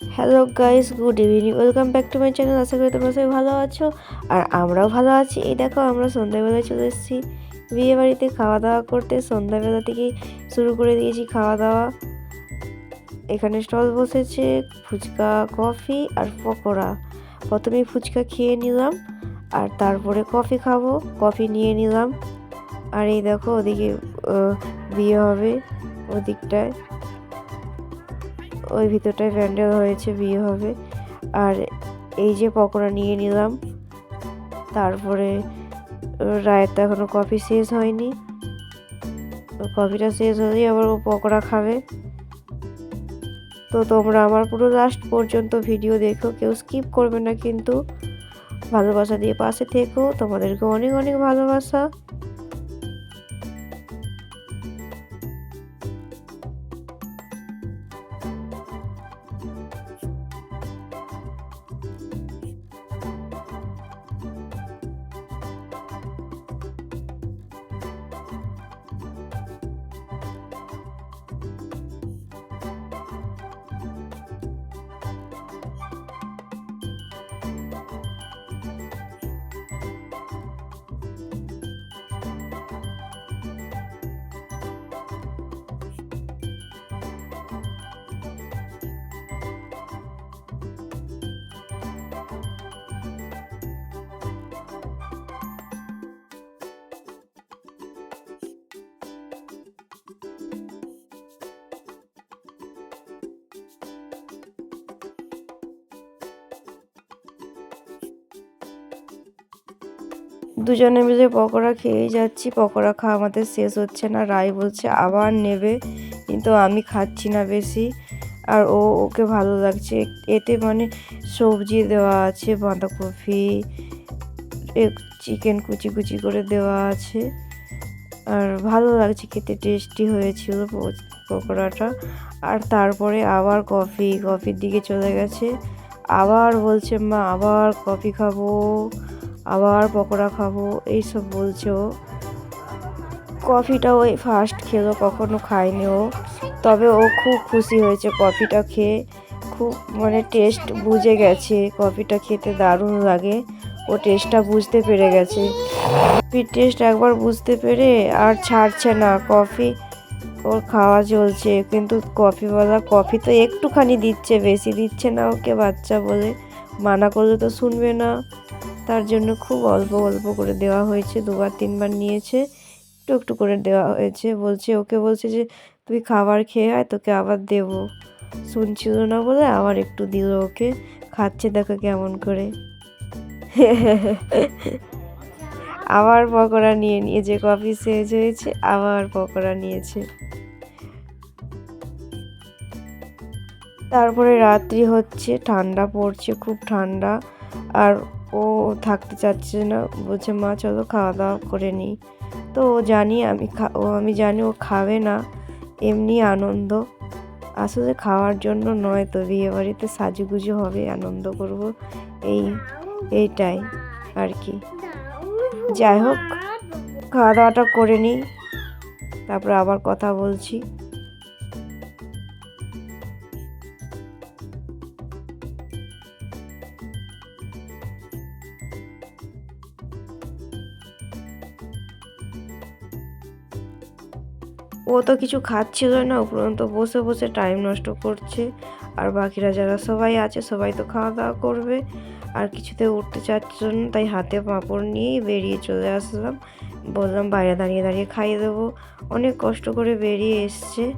Hello guys good evening welcome back to my channel আশা করি তোমরা সবাই ভালো আছো আর আমরাও ভালো আছি। এই দেখো, আমরা সন্ধ্যাবেলায় চলে এসেছি। বিয়ে বাড়িতে খাওয়া দাওয়া করতে সন্ধ্যাবেলা থেকেই শুরু করে দিয়েছি খাওয়া দাওয়া। এখানে স্টল বসেছে, ফুচকা, কফি আর পকোড়া। প্রথমেই ফুচকা খেয়ে নিলাম আর তারপরে কফি খাব, কফি নিয়ে নিলাম। আর এই দেখো, ওদিকে বিয়ে হবে ওদিকটায়। ওই ভিতরটায় প্যান্ডেল হয়েছে, বিয়ে হবে। আর এই যে পকোড়া নিয়ে নিলাম, তারপরে রায়ের তো এখনও কফি শেষ হয়নি। কফিটা শেষ হলেই আবার ও পকোড়া খাবে। তো তোমরা আমার পুরো লাস্ট পর্যন্ত ভিডিও দেখো, কেউ স্কিপ করবে না কিন্তু। ভালোবাসা দিয়ে পাশে থেকো, তোমাদেরকে অনেক অনেক ভালোবাসা। দুজনে মিলে পকোড়া খেয়েই যাচ্ছি, পকোড়া খাওয়া আমাদের শেষ হচ্ছে না, রায় বলছে আবার নেবে, কিন্তু আমি খাচ্ছি না বেশি। আর ও, ওকে ভালো লাগছে, এতে মানে সবজি দেওয়া আছে, বাঁধাকপি চিকেন কুচি কুচি করে দেওয়া আছে। আর ভালো লাগছে খেতে, টেস্টি হয়েছিল পকোড়াটা। আর তারপরে আবার কফি, কফির দিকে চলে গেছে। আবার বলছে, মা, আবার কফি খাব। আবার পকোড়া খাব, এইসব বলছে ও। কফিটা ওই ফার্স্ট খেলো কখনো খায়নি ও। তবে ও খুব খুশি হয়েছে কফিটা খেয়ে। খুব মানে টেস্ট বুঝে গেছে, কফিটা খেতে দারুণ লাগে। ও টেস্টটা বুঝতে পেরে গেছে। কফির টেস্ট একবার বুঝতে পেরে আর ছাড়ছে না। কফি ওর খাওয়া চলছে, কিন্তু কফিওয়ালা কফি তো একটুখানি দিচ্ছে, বেশি দিচ্ছে না ওকে বাচ্চা বলে। মানা করলে তো শুনবে না। তার জন্য খুব অল্প অল্প করে দেওয়া হয়েছে, দুবার তিনবার নিয়েছে, একটু একটু করে দেওয়া হয়েছে। বলছে, ওকে বলছে যে, তুই খাবার খেয়ে আয়, তোকে আবার দেব। শুনছিল না বলে আবার একটু দিল ওকে, খাচ্ছে দেখো কেমন করে। আবার পকোড়া নিয়ে নিয়েছে, কফি শেষ হয়েছে, আবার পকোড়া নিয়েছে। তারপরে রাত্রি হচ্ছে, ঠান্ডা পড়ছে, খুব ঠান্ডা। আর ও থাকতে চাচ্ছে না। বলছে, মা, চলো খাওয়া দাওয়া করে নিই। তো ও জানি আমি খা, ও, আমি জানি ও খাবে না। এমনি আনন্দ। আসলে খাওয়ার জন্য নয় তো, বিয়ে বাড়িতে সাজুগুজু হবে, আনন্দ করব। এই, এইটাই আর কি। যাই হোক, খাওয়া দাওয়াটা করে নিই। তারপর আবার কথা বলছি। ও তো কিছু খাচ্ছিল না উপরন্ত বসে বসে টাইম নষ্ট করছে। আর বাকিরা যারা সবাই আছে, সবাই তো খাওয়া দাওয়া করবে। আর কিছুতে উঠতে চাচ্ছে না, তাই হাতে পাঁপড় নিয়েই বেরিয়ে চলে আসলাম। বললাম, বাইরে দাঁড়িয়ে দাঁড়িয়ে খাইয়ে দেবো। অনেক কষ্ট করে বেরিয়ে এসছে।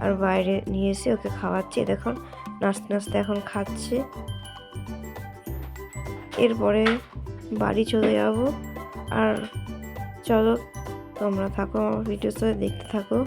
আর বাইরে নিয়ে এসে ওকে খাওয়াচ্ছি। দেখুন, নাচতে নাচতে এখন খাচ্ছে। এরপরে বাড়ি চলে যাব। আর চলো তোমরা থাকো আমার ভিডিওর সাথে দেখতে থাকো।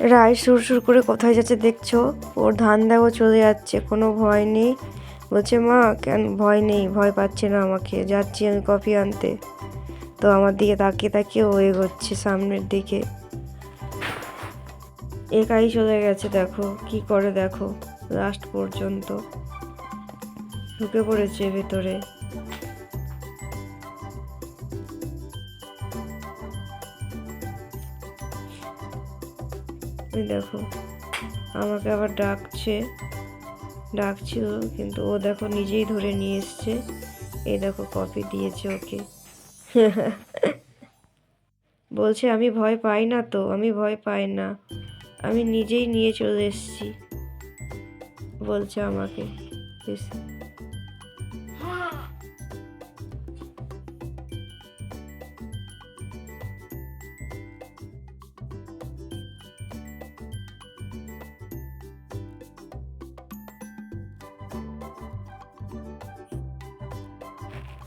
রায় সুর সুর করে কোথায় যাচ্ছে দেখছ? ওর ধান দেওয়া চলে যাচ্ছে, কোনো ভয় নেই। বলছে, মা, কেন? ভয় নেই, ভয় পাচ্ছে না আমাকে। যাচ্ছি আমি কফি আনতে। তো আমার দিকে তাকিয়ে তাকিয়ে ও এগোচ্ছে সামনের দিকে। একাই চলে গেছে, দেখো। কি করে দেখো? লাস্ট পর্যন্ত। ঢুকে পড়েছে ভেতরে। ওই দেখো, আমাকে আবার ডাকছে, ডাকছিল, কিন্তু ও দেখো নিজেই ধরে নিয়ে এসছে। এই দেখো কফি দিয়েছে ওকে। বলছে, আমি ভয় পাই না তো, আমি ভয় পাই না। আমি নিজেই নিয়ে চলে এসেছি, বলছে আমাকে।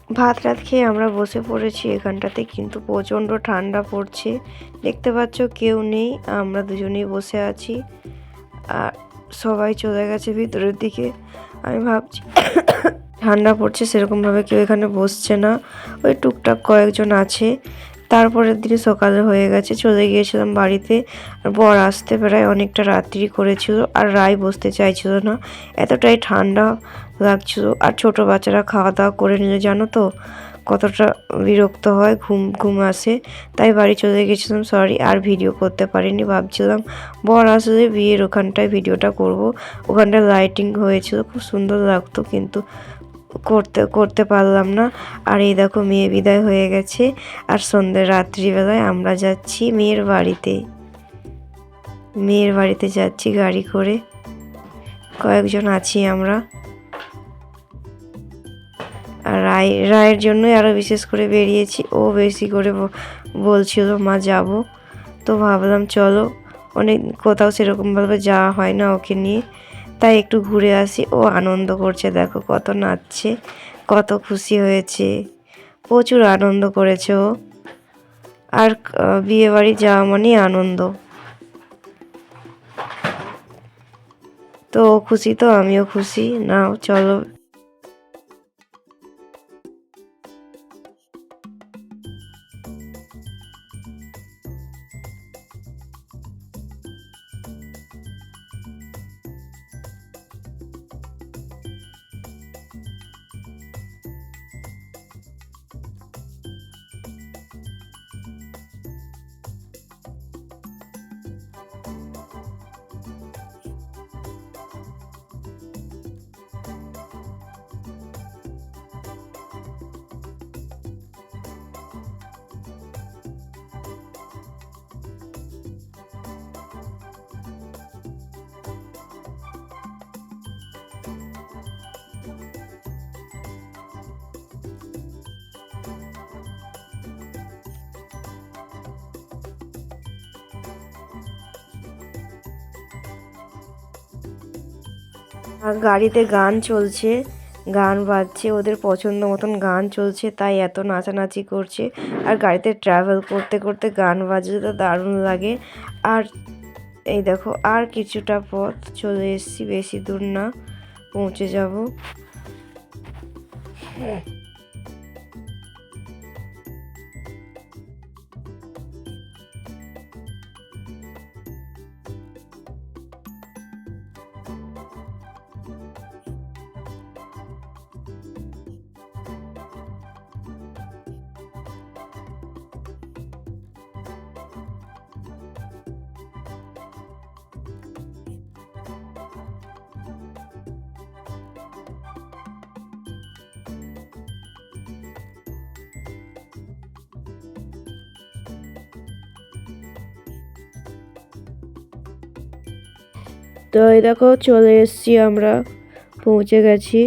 ভাত রাত খেয়ে আমরা বসে পড়েছি এখানটাতে, কিন্তু প্রচণ্ড ঠান্ডা পড়ছে। দেখতে পাচ্ছ কেউ নেই, আমরা দুজনেই বসে আছি। আর সবাই চলে গেছে ভিতরের দিকে। আমি ভাবছি ঠান্ডা পড়ছে, সেরকমভাবে কেউ এখানে বসছে না। ওই টুকটাক কয়েকজন আছে। তারপরের দিন সকালে হয়ে গেছে, চলে গিয়েছিলাম বাড়িতে। আর বর আসতে প্রায় অনেকটা রাত্রি করেছিল, আর রায় বসতে চাইছিল না। এতটাই ঠান্ডা লাগছিল, আর ছোট বাচ্চারা খাওয়া দাওয়া করে নিলে জানো তো, কতটা বিরক্ত হয়, ঘুম ঘুম আসে। তাই বাড়ি চলে গেছিলাম সরি আর ভিডিও করতে পারিনি, ভাবছিলাম বর আসলে বিয়ের ওখানটায় ভিডিওটা করব। ওখানটায় লাইটিং হয়েছিল, খুব সুন্দর লাগতো কিন্তু করতে করতে পারলাম না। আর এই দেখো মেয়ে বিদায় হয়ে গেছে। আর সন্ধ্যে, রাত্রিবেলায় আমরা যাচ্ছি মেয়ের বাড়িতে। মেয়ের বাড়িতে যাচ্ছি গাড়ি করে। কয়েকজন আছি আমরা। আর রায়, রায়ের জন্যই আরও বিশেষ করে বেরিয়েছি। ও বেশি করে বলছিল, মা, যাব। তো ভাবলাম, চলো। অনেক কোথাও সেরকমভাবে যাওয়া হয় না ওকে নিয়ে। তাই একটু ঘুরে আসি। ও আনন্দ করছে, দেখো কত নাচছে, কত খুশি হয়েছে। প্রচুর আনন্দ করেছে ও। আর বিয়েবাড়ি বিয়ে বাড়ি যাওয়া মানেই আনন্দ। তো খুশি তো, আমিও খুশি। নাও, চলো। গাড়িতে গান চলছে, গান বাজছে, ওদের পছন্দ মতন গান চলছে, তাই এত নাচানাচি করছে। আর গাড়িতে ট্রাভেল করতে করতে গান বাজলে তো দারুণ লাগে। আর এই দেখো, আর কিছুটা পথ চলে এসেছি, বেশি দূর না, পৌঁছে যাব। তো এই দেখো চলে এসছি আমরা পৌঁছে গেছি।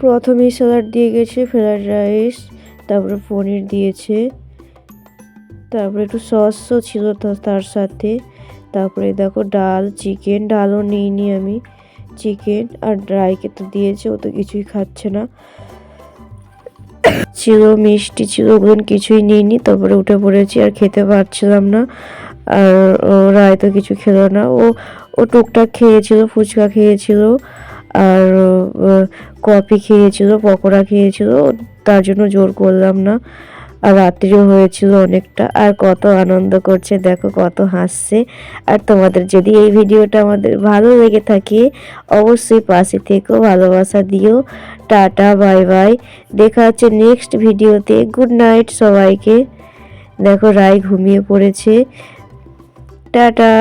প্রথমেই স্যালাড দিয়ে গেছে ফ্রায়েড রাইস তারপরে পনির দিয়েছে, তারপরে একটু সসও ছিল তার সাথে, তারপরে দেখো ডাল চিকেন ডালও নিইনি আমি চিকেন আর ড্রাইকে তো দিয়েছে, ও তো কিছুই খাচ্ছে না। ছিল মিষ্টি ছিল ওগুলো কিছুই নিইনি, তারপরে উঠে পড়েছি আর খেতে পারছিলাম না। আর ও, রায় তো কিছু খেলো না। ও ও টুকটাক খেয়েছিল, ফুচকা খেয়েছিল, আর কফি খেয়েছিল, পকোড়া খেয়েছিল, তার জন্য জোর করলাম না। আর রাত্রিও হয়েছিল অনেকটা। আর কত আনন্দ করছে, দেখো কত হাসছে। আর তোমাদের যদি এই ভিডিওটা আমাদের ভালো লেগে থাকে, অবশ্যই পাশে থেকেও ভালোবাসা দিও। Tata, bye bye. দেখা হচ্ছে নেক্সট ভিডিওতে। গুড নাইট সবাইকে। দেখো রায় ঘুমিয়ে পড়েছে। টাটা।